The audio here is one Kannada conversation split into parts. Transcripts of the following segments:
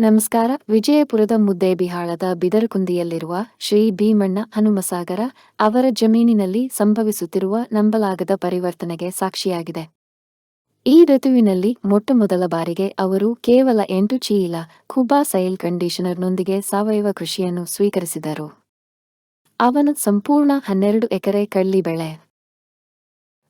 ನಮಸ್ಕಾರ. ವಿಜಯಪುರದ ಮುದ್ದೇಬಿಹಾಳದ ಬಿದರಕುಂದಿಯಲ್ಲಿರುವ ಶ್ರೀ ಭೀಮಣ್ಣ ಹನುಮಸಾಗರ ಅವರ ಜಮೀನಿನಲ್ಲಿ ಸಂಭವಿಸುತ್ತಿರುವ ನಂಬಲಾಗದ ಪರಿವರ್ತನೆಗೆ ಸಾಕ್ಷಿಯಾಗಿದೆ. ಈ ಋತುವಿನಲ್ಲಿ ಮೊಟ್ಟಮೊದಲ ಬಾರಿಗೆ ಅವರು ಕೇವಲ ಎಂಟು ಚೀಲ ಖುಬಾ ಸೈಲ್ ಕಂಡೀಷನರ್ನೊಂದಿಗೆ ಸಾವಯವ ಕೃಷಿಯನ್ನು ಸ್ವೀಕರಿಸಿದರು. ಅವನ ಸಂಪೂರ್ಣ ಹನ್ನೆರಡು ಎಕರೆ ಕಳ್ಳಿ ಬೆಳೆ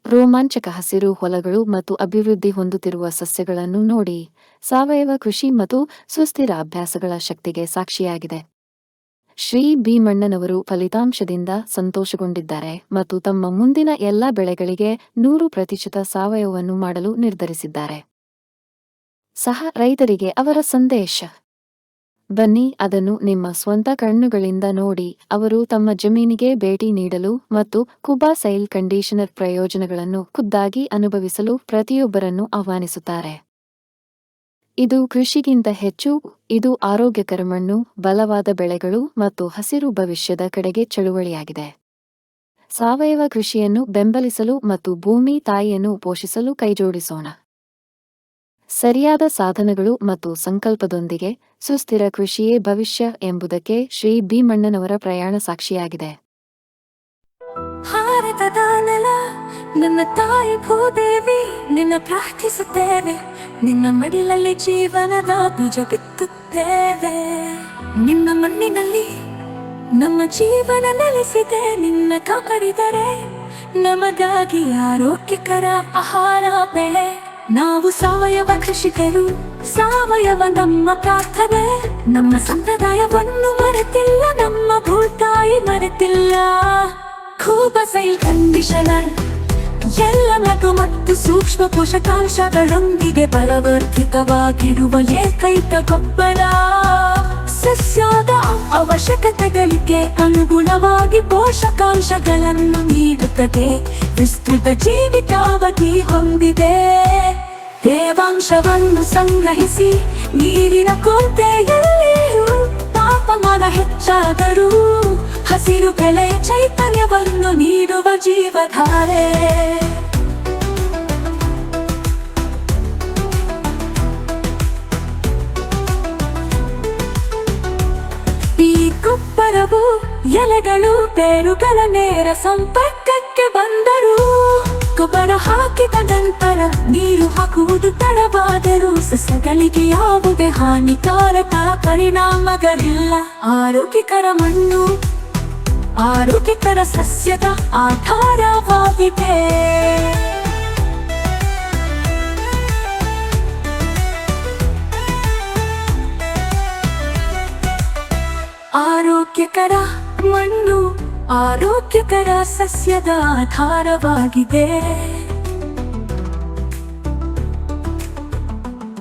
ರೋಮಾಂಚಕ ಹಸಿರು ಹೊಲಗಳು ಮತ್ತು ಅಭಿವೃದ್ಧಿ ಹೊಂದುತ್ತಿರುವ ಸಸ್ಯಗಳನ್ನು ನೋಡಿ, ಸಾವಯವ ಕೃಷಿ ಮತ್ತು ಸುಸ್ಥಿರ ಅಭ್ಯಾಸಗಳ ಶಕ್ತಿಗೆ ಸಾಕ್ಷಿಯಾಗಿದೆ. ಶ್ರೀ ಭೀಮಣ್ಣನವರು ಫಲಿತಾಂಶದಿಂದ ಸಂತೋಷಗೊಂಡಿದ್ದಾರೆ ಮತ್ತು ತಮ್ಮ ಮುಂದಿನ ಎಲ್ಲ ಬೆಳೆಗಳಿಗೆ ನೂರು ಪ್ರತಿಶತ ಸಾವಯವವನ್ನು ಮಾಡಲು ನಿರ್ಧರಿಸಿದ್ದಾರೆ. ಸಹ ರೈತರಿಗೆ ಅವರ ಸಂದೇಶ. ಬನ್ನಿ, ಅದನ್ನು ನಿಮ್ಮ ಸ್ವಂತ ಕಣ್ಣುಗಳಿಂದ ನೋಡಿ. ಅವರು ತಮ್ಮ ಜಮೀನಿಗೆ ಭೇಟಿ ನೀಡಲು ಮತ್ತು ಕುಬಾ ಸೈಲ್ ಕಂಡೀಷನರ್ ಪ್ರಯೋಜನಗಳನ್ನು ಖುದ್ದಾಗಿ ಅನುಭವಿಸಲು ಪ್ರತಿಯೊಬ್ಬರನ್ನು ಆಹ್ವಾನಿಸುತ್ತಾರೆ. ಇದು ಕೃಷಿಗಿಂತ ಹೆಚ್ಚು, ಇದು ಆರೋಗ್ಯಕರ ಮಣ್ಣು, ಬಲವಾದ ಬೆಳೆಗಳು ಮತ್ತು ಹಸಿರು ಭವಿಷ್ಯದ ಕಡೆಗೆ ಚಳುವಳಿಯಾಗಿದೆ. ಸಾವಯವ ಕೃಷಿಯನ್ನು ಬೆಂಬಲಿಸಲು ಮತ್ತು ಭೂಮಿ ತಾಯಿಯನ್ನು ಪೋಷಿಸಲು ಕೈಜೋಡಿಸೋಣ. ಸರಿಯಾದ ಸಾಧನಗಳು ಮತ್ತು ಸಂಕಲ್ಪದೊಂದಿಗೆ ಸುಸ್ಥಿರ ಕೃಷಿಯೇ ಭವಿಷ್ಯ ಎಂಬುದಕ್ಕೆ ಶ್ರೀ ಭೀಮಣ್ಣನವರ ಪ್ರಯಾಣ ಸಾಕ್ಷಿಯಾಗಿದೆ. ನನ್ನ ತಾಯಿ ಭೂದೇವಿ, ನಿನ್ನ ಪ್ರಾರ್ಥಿಸುತ್ತೇವೆ. ನಿನ್ನ ಮಡಿಲಲ್ಲಿ ಜೀವನದ ಬೀಜ ಬಿತ್ತುತ್ತೇವೆ. ನಿನ್ನ ಮಣ್ಣಿನಲ್ಲಿ ನಮ್ಮ ಜೀವನ ನೆಲೆಸಿದೆ. ನಿನ್ನ ಕಾಪಾಡಿದರೆ ನಮಗಾಗಿ ಆರೋಗ್ಯಕರ ಆಹಾರ, ಬೆಳೆ. ನಾವು ಸಾವಯವ ಕೃಷಿಕರು, ಸಾವಯವ ನಮ್ಮ ಪ್ರಾರ್ಥನೆ. ನಮ್ಮ ಸಂಪ್ರದಾಯವನ್ನು ಮರೆತಿಲ್ಲ, ನಮ್ಮ ಭೂತಾಯಿ ಮರೆತಿಲ್ಲ. ಸೈಲ್ ಕಂಡೀಷನರ್, ಎಲ್ಲ ಮಗು ಮತ್ತು ಸೂಕ್ಷ್ಮ ಪೋಷಕಾಂಶಗಳೊಂದಿಗೆ ಬಲವರ್ಧಿತವಾಗಿರುವ ಏಕೈಕ ಗೊಬ್ಬರ ಸಸ್ಯದ ಅವಶ್ಯಕತೆಗಳಿಗೆ ಅನುಗುಣವಾಗಿ ಪೋಷಕಾಂಶಗಳನ್ನು ನೀಡುತ್ತದೆ. ವಿಸ್ತೃತ ಜೀವಿತಾವಧಿ ಹೊಂದಿದೆ. ತೇವಾಂಶವನ್ನು ಸಂಗ್ರಹಿಸಿ ನೀರಿನ ಕೊರತೆಯಲ್ಲಿಯೂ ತಾಪಮಾನ ಹೆಚ್ಚಾದರೂ ಹಸಿರು ಬೆಳೆಯ ಚೈತನ್ಯವನ್ನು ನೀಡುವ ಜೀವಧಾರೆ ಈ ಗೊಬ್ಬರವು ಎಲೆಗಳು ಬೇರುಗಳ ನೇರ ಸಂಪರ್ಕಕ್ಕೆ ಬಂದರು ಗೊಬ್ಬರ ಹಾಕಿದ ನಂತರ ನೀರು ಹಾಕುವುದು ತಡವಾದರೂ ಸಸ್ಯಗಳಿಗೆ ಯಾವುದೇ ಹಾನಿಕಾರಕ ಪರಿಣಾಮಗಳಿಲ್ಲ. ಆರೋಗ್ಯಕರ ಮಣ್ಣು, ಆರೋಗ್ಯಕರ ಸಸ್ಯದ ಆಧಾರವಾಗಿದೆ. ಆರೋಗ್ಯಕರ ಮಣ್ಣು, ಆರೋಗ್ಯಕರ ಸಸ್ಯದ ಆಧಾರವಾಗಿದೆ.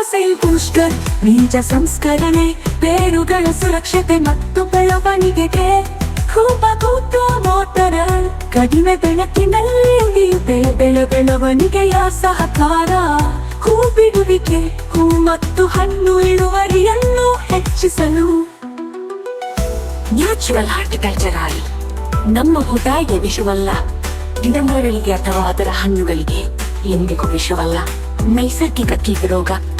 ಕೂಪಸೈಲ್ ಪುಷ್ಕರ್ ಬೀಜ ಸಂಸ್ಕರಣೆ, ಬೇರುಗಳ ಸುರಕ್ಷತೆ ಮತ್ತು ಬೆಳವಣಿಗೆಗೆ ಕೂತು ಮೋಟರ. ಕಡಿಮೆ ಬೆಳಕಿನಲ್ಲಿ ಉಳಿಯುತ್ತೆ ಬೆಳೆ ಬೆಳವಣಿಗೆಯ ಸಹಕಾರ. ಹೂ ಬಿಡುವಿಕೆ ಹೂ ಮತ್ತು ಹಣ್ಣು ಇಳುವರಿಯನ್ನು ಹೆಚ್ಚಿಸಲು. ನ್ಯಾಚುರಲ್ ಹಾರ್ಟಿಕಲ್ಚರ್ ಆಗಿ ನಮ್ಮ ಹುಟಾಯಿಗೆ ವಿಷವಲ್ಲ. ಗಿಡಮರಗಳಿಗೆ ಅಥವಾ ಅದರ ಹಣ್ಣುಗಳಿಗೆ ಎಂದಿಗೂ ವಿಷವಲ್ಲ. ನೈಸರ್ಗಿಕ ಕೀಟರೋಗ.